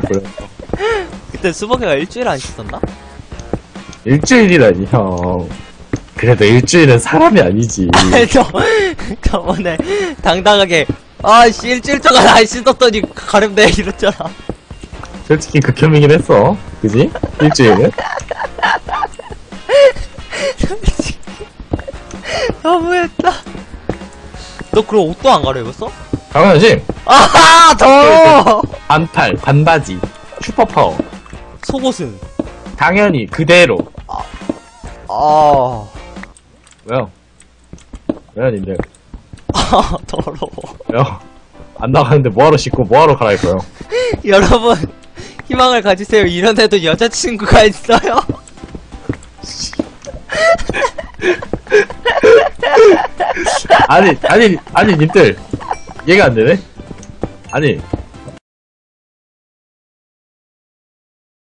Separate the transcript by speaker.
Speaker 1: 그럴 뻔.
Speaker 2: 그때 수복이가 일주일 안 씻었나?
Speaker 1: 일주일이라니, 형. 그래도 일주일은 사람이 아니지.
Speaker 2: 저, 저번에 당당하게 아씨 일주일 동안 안 씻었더니 가렵네 이랬잖아
Speaker 1: 솔직히 극혐이긴 했어. 그지? 일주일은?
Speaker 2: 너무했다 너 그럼 옷도 안 가려입었어?
Speaker 1: 당연하지.
Speaker 2: 아하 더러워
Speaker 1: 반팔, 반바지, 슈퍼파워.
Speaker 2: 속옷은
Speaker 1: 당연히 그대로.
Speaker 2: 아,
Speaker 1: 왜요? 왜요, 님들?
Speaker 2: 아 더러워
Speaker 1: 왜요? 안 나가는데 뭐하러 씻고 뭐하러 갈아입어요?
Speaker 2: 여러분 희망을 가지세요 이런 애도 여자친구가 있어요
Speaker 1: 아니, 아니, 아니, 님들. 이해가 안 되네? 아니,